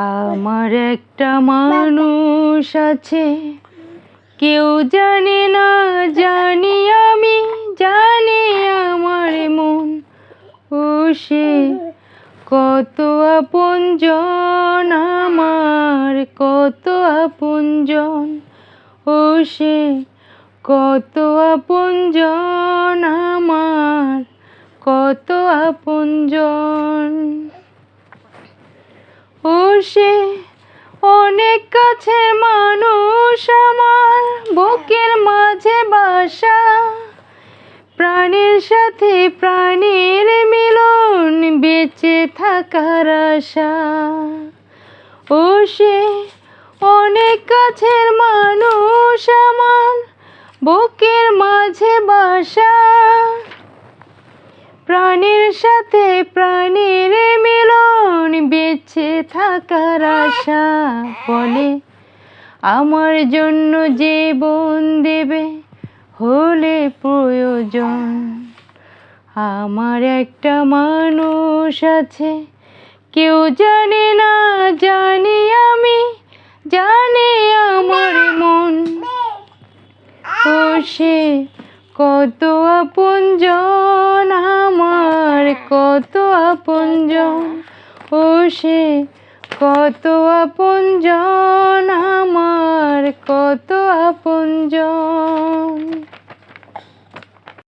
আমার একটা মানুষ আছে। কেউ জানে না, জানি আমি, জানি আমার মন। ও সে কত আপনজন, আমার কত আপনজন। ও সে কত আপনজন, আমার কত আপনজন। সে অনেক কাছের মানুষ আমার, বুকের মাঝে বাসা। প্রাণের সাথে প্রাণের মিলন, বেঁচে থাকার আশা। ও সে, অনেক কাছের মানুষ আমার, বুকের মাঝে বাসা। প্রাণের সাথে প্রাণের মিলন থাকার আশা বলে, আমার জন্য যে জীবন দেবে হলে প্রয়োজন। আমার একটা মানুষ আছে, কেউ জানে না, জানি আমি, জানে আমার মন। ও সে কত আপনজন, আমার কত আপনজন। ও সে কত আপনজন আমার কত আপনজন।